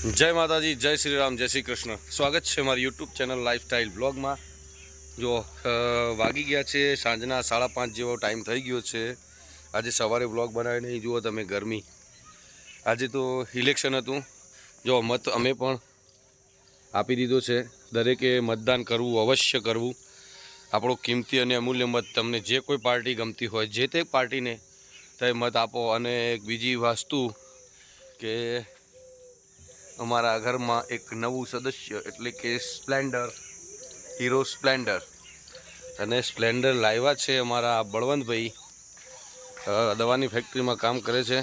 જય માતાજી, જય શ્રી રામ, જય શ્રી કૃષ્ણ. સ્વાગત છે મારી યુટ્યુબ ચેનલ લાઈફસ્ટાઈલ બ્લોગમાં જો વાગી ગયા છે સાંજના સાડા પાંચ જેવો ટાઈમ થઈ ગયો છે. આજે સવારે બ્લોગ બનાવી નહીં જુઓ તમે ગરમી. આજે તો ઇલેક્શન હતું. જો, મત અમે પણ આપી દીધો છે. દરેકે મતદાન કરવું, અવશ્ય કરવું. આપણો કિંમતી અને અમૂલ્ય મત તમને જે કોઈ પાર્ટી ગમતી હોય, જે તે પાર્ટીને તે મત આપો. અને એક બીજી વસ્તુ કે અમારા ઘરમાં એક નવું સદસ્ય, એટલે કે સ્પ્લેન્ડર, હીરો સ્પ્લેન્ડર. અને સ્પ્લેન્ડર લાવ્યા છે અમારા બળવંતભાઈ. દવાની ફેક્ટરીમાં કામ કરે છે.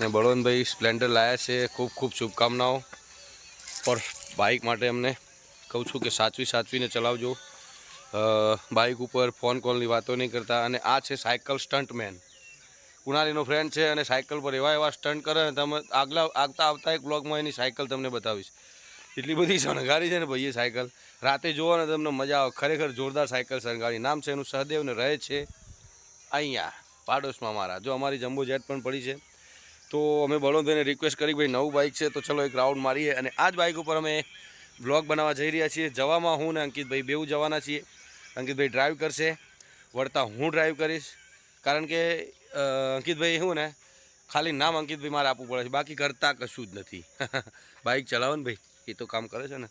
ને બળવંતભાઈ સ્પ્લેન્ડર લાવ્યા છે. ખૂબ ખૂબ શુભકામનાઓ. પર બાઇક માટે અમને કહું છું કે સાચવી સાચવીને ચલાવજો. બાઇક ઉપર ફોન કોલની વાતો નહીં કરતા. અને આ છે સાયકલ સ્ટન્ટમેન કુણાલીનો ફ્રેન્ડ છે અને સાયકલ પર એવા એવા સ્ટન્ટ કરે ને તમે આગલા આગતા આવતા એક બ્લોગમાં એની સાયકલ તમને બતાવીશ. એટલી બધી શણગારી છે ને ભાઈએ સાયકલ. રાતે જુઓ ને તમને મજા આવે. ખરેખર જોરદાર સાયકલ શણગારી. નામ છે એનું સહદેવ ને રહે છે અહીંયા, પાડોશમાં મારા. જો અમારી જમ્બો જેટ પણ પડી છે. તો અમે બળવંતભાઈને રિક્વેસ્ટ કરી ભાઈ નવું બાઇક છે, તો ચલો એક રાઉન્ડ મારીએ. અને આ જ બાઇક ઉપર અમે બ્લોગ બનાવવા જઈ રહ્યા છીએ. જવામાં હું ને અંકિતભાઈ બેઉ જવાના છીએ. અંકિતભાઈ ડ્રાઈવ કરશે. વળતા હું ડ્રાઈવ કરીશ. કારણ કે અંકિતભાઈ શું ને ખાલી નામ અંકિતભાઈ મારે આપવું પડે છે. બાકી કરતા કશું જ નથી. બાઇક ચલાવો ને ભાઈ. એ તો કામ કરે છે ને.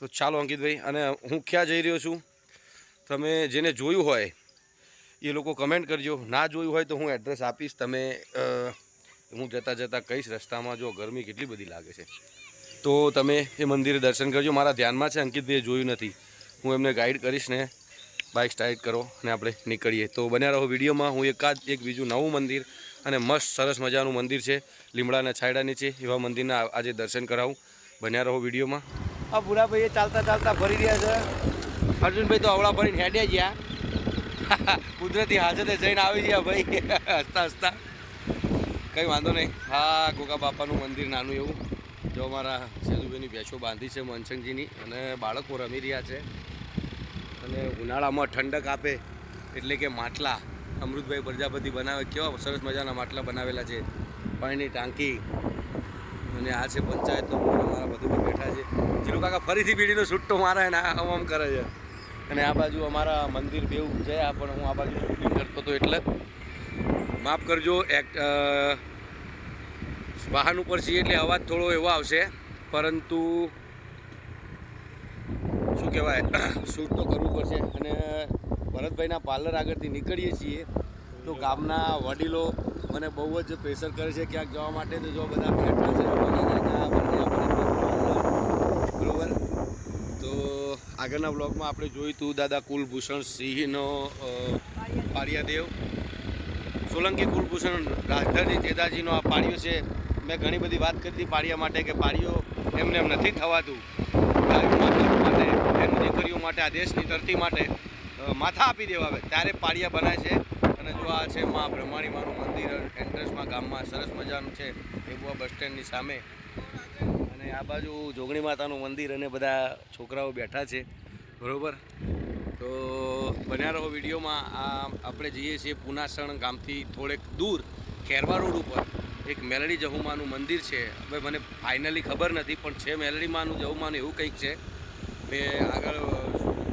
તો ચાલો અંકિતભાઈ, અને હું ક્યાં જઈ રહ્યો છું? તમે જેને જોયું હોય, એ લોકો કમેન્ટ કરજો. ના જોયું હોય તો હું એડ્રેસ આપીશ. તમે હું જતાં જતાં કહીશ રસ્તામાં, જો ગરમી કેટલી બધી લાગે છે. તો તમે એ મંદિરે દર્શન કરજો. મારા ધ્યાનમાં છે, અંકિતભાઈએ જોયું નથી. હું એમને ગાઈડ કરીશ ને. બાઇક સ્ટાર્ટ કરો અને આપણે નીકળીએ. તો બન્યા રહો વિડીયોમાં. હું એકાદ એક બીજું નવું મંદિર અને મસ્ત સરસ મજાનું મંદિર છે. લીમડાના છાયડા નીચે એવા મંદિરના આજે દર્શન કરાવું. બન્યા રહો વિડીયોમાં. આ ભૂરાભાઈએ ચાલતા ચાલતા ફરી રહ્યા છે. અર્જુનભાઈ તો અવળા ભરીને હેડ્યા ગયા કુદરતી હાજતે જઈને આવી ગયા ભાઈ. હસતા હસતા. કંઈ વાંધો નહીં. હા ગોગા બાપાનું મંદિર નાનું એવું. જો અમારા સેજુભાઈની ભેંસો બાંધી છે મનસંગજીની અને બાળકો રમી રહ્યા છે. અને ઉનાળામાં ઠંડક આપે એટલે કે માટલા અમૃતભાઈ પ્રજાપતિ બનાવે. કેવા સરસ મજાના માટલા બનાવેલા છે. પાણીની ટાંકી અને આ છે પંચાયતનો બોર્ડ, અમારા બધું બેઠા છે. જીરું કાકા ફરીથી બીડીનો છૂટ્ટો મારે ને આમ આમ કરે છે. અને આ બાજુ અમારા મંદિર બેવું છે પણ હું આ બાજુ શૂટિંગ કરતો હતો એટલે માફ કરજો, એક વાહન ઉપર છીએ એટલે અવાજ થોડો એવો આવશે. પરંતુ શું કહેવાય, શૂટ તો કરવું પડશે અને ભરતભાઈના પાર્લર આગળથી નીકળીએ છીએ. તો ગામના વડીલો મને બહુ જ પ્રેશર કરે છે ક્યાંક જવા માટે, તો જો બધા બેઠા છે બરોબર તો આગળના બ્લોગમાં આપણે જોયું હતું દાદા કુલભૂષણ સિંહનો પારિયાદેવ. સોલંકી કુલભૂષણ રાજધાની જેદાજીનો આ પાળિયો છે. મેં ઘણી બધી વાત કરી હતી પાળિયા માટે કે પાળિયો એમને એમ નથી થવાતું. માટે દીકરીઓ માટે, આ દેશની ધરતી માટે માથા આપી દેવા આવે. ત્યારે પાળિયા બનાય છે. અને જો આ છે મા બ્રહ્માણીમાનું મંદિર એન્ટ્રન્સમાં ગામમાં સરસ મજાનું છે એબુઆ બસ સ્ટેન્ડની સામે. અને આ બાજુ જોગણી માતાનું મંદિર અને બધા છોકરાઓ બેઠા છે. બરાબર? તો બન્યા રહો વિડીયોમાં. આ આપણે જઈએ છીએ પુનાસણ ગામથી થોડેક દૂર, ખેરવા રોડ ઉપર. એક મેલડી જહુમાનું મંદિર છે. હવે મને ફાઇનલી ખબર નથી, પણ છે મેલડીમાનું જહુમાનું એવું કંઈક છે. મેં આગળ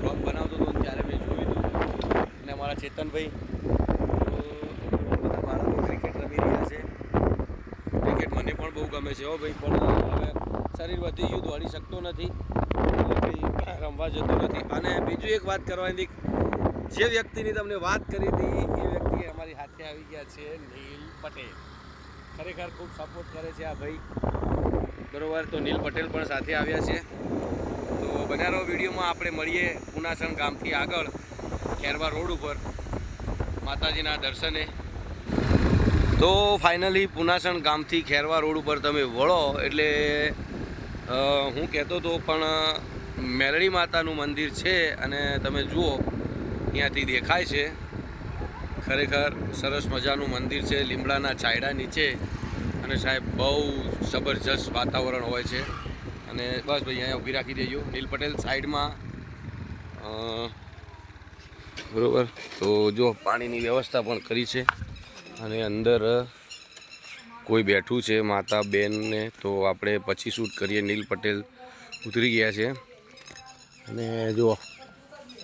બ્લોગ બનાવતો હતો ત્યારે મેં જોયું હતું. અને અમારા ચેતનભાઈ બધા બાળકો ક્રિકેટ રમી રહ્યા છે. ક્રિકેટ મને પણ બહુ ગમે છે હો ભાઈ, પણ હવે શરીર વધી ગયું, દોડી શકતો નથી. રમવા જતો નથી. અને બીજું એક વાત કરવાની જે વ્યક્તિની તમને વાત કરી હતી, એ વ્યક્તિ અમારી હાથે આવી ગયા છે, નીલ પટેલ. ખરેખર ખૂબ સપોર્ટ કરે છે આ ભાઈ. બરોબર તો નીલ પટેલ પણ સાથે આવ્યા છે. તો બનારો વિડીયોમાં આપણે મળીએ પુનાસણ ગામથી આગળ, ખેરવા રોડ ઉપર, માતાજીના દર્શને. તો ફાઇનલી પુનાસણ ગામથી ખેરવા રોડ ઉપર તમે વળો એટલે હું કહેતો હતો પણ, મેલડી માતાનું મંદિર છે અને તમે જુઓ, ત્યાંથી દેખાય છે. ખરેખર સરસ મજાનું મંદિર છે, લીમડાના છાયડા નીચે. અને સાહેબ બહુ જબરજસ્ત વાતાવરણ હોય છે. અને બસ ભાઈ, અહીંયા ઊભી રાખી દેજો. નીલ પટેલ સાઈડમાં. બરોબર? તો જો, પાણીની વ્યવસ્થા પણ કરી છે. અને અંદર કોઈ બેઠું છે, માતા બેનને, તો આપણે પછી શૂટ કરીએ. નીલ પટેલ ઉતરી ગયા છે. અને જો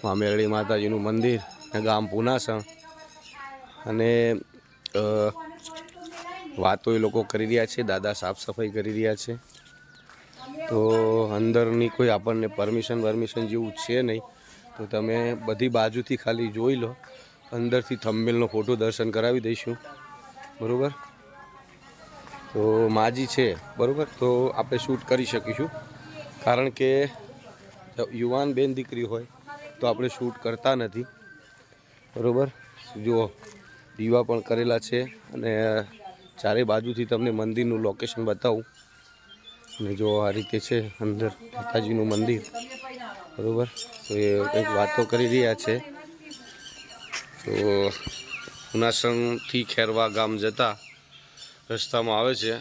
મામેરડી માતાજીનું મંદિર ગામ પુનાસણ. અને વાતો એ લોકો કરી રહ્યા છે, દાદા સાફ સફાઈ કરી રહ્યા છે. તો અંદરની કોઈ આપણને પરમિશન પરમિશન જેવું છે નહીં, તો તમે બધી બાજુથી ખાલી જોઈ લો. અંદરથી થંબેલનો ફોટો દર્શન કરાવી દઈશું. બરાબર? તો માજી છે, બરાબર? તો આપણે શૂટ કરી શકીશું. કારણ કે યુવાન બેન દીકરી હોય, તો આપણે શૂટ કરતા નથી. બરાબર? જુઓ, દીવા પણ કરેલા છે અને ચારે બાજુથી તમને મંદિરનું લોકેશન બતાવું. અને જો આ રીતે છે, અંદર માતાજીનું મંદિર. બરાબર? તો એ કંઈક વાતો કરી રહ્યા છે. તો ઉનાસણથી ખેરવા ગામ જતા રસ્તામાં આવે છે.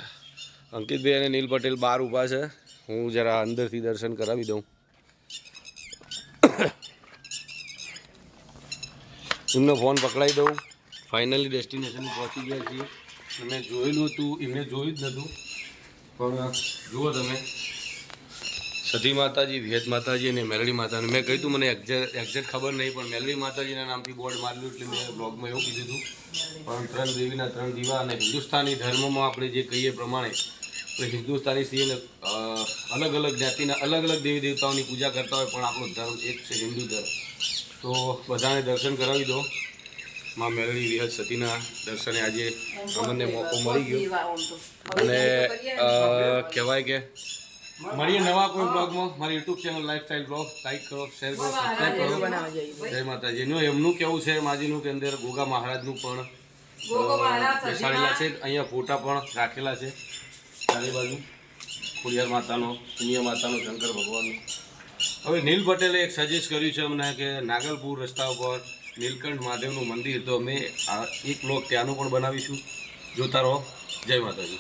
અંકિતભાઈ અને નીલ પટેલ બહાર ઊભા છે. હું જરા અંદરથી દર્શન કરાવી દઉં. એમનો ફોન પકડાવી દઉં. ફાઇનલી ડેસ્ટિનેશન પહોંચી ગયા છીએ. અમે જોયેલું હતું, એમને જોયું જ નહોતું પણ જુઓ તમે. સતી માતાજી ભેદ માતાજી અને મેલડી માતાને મેં કહ્યું મને એક્ઝેક્ટ ખબર નહીં, પણ મેલડી માતાજીના નામથી બોર્ડ મારેલું એટલે મેં બ્લોગમાં એવું કીધું હતું પણ ત્રણ દેવીના ત્રણ દીવા અને હિન્દુસ્તાની ધર્મમાં આપણે જે કહીએ પ્રમાણે આપણે હિન્દુસ્તાની સિંહને અલગ અલગ જાતિના અલગ અલગ દેવી દેવતાઓની પૂજા કરતા હોય, પણ આપણો ધર્મ એક છે હિન્દુ ધર્મ. તો બધાને દર્શન કરાવી દો. માં મેળવી વિહદ સતીના દર્શને આજે અમને મોકો મળી ગયો. અને કહેવાય કે મળીએ નવા કોઈ બ્લોગમાં. મારી YouTube channel lifestyle blog like કરો શેર કરો સબસ્ક્રાઈબ કરો. જય માતાજી. એનું એમનું કેવું છે? માજીનું કે અંદર ગોગા મહારાજનું પણ બેસાડેલા છે. અહીંયા ફોટા પણ રાખેલા છે. ચારે બાજુ. ખોડિયાર માતાનો પુણ્ય માતાનો શંકર ભગવાનનો. હવે નીલ પટેલે એક સજેસ્ટ કર્યું છે અમને કે નાગલપુર રસ્તા ઉપર નીલકંઠ મહાદેવનું મંદિર, તો અમે આ એક બ્લોક ત્યાંનું પણ બનાવીશું. જોતા રહો. જય માતાજી.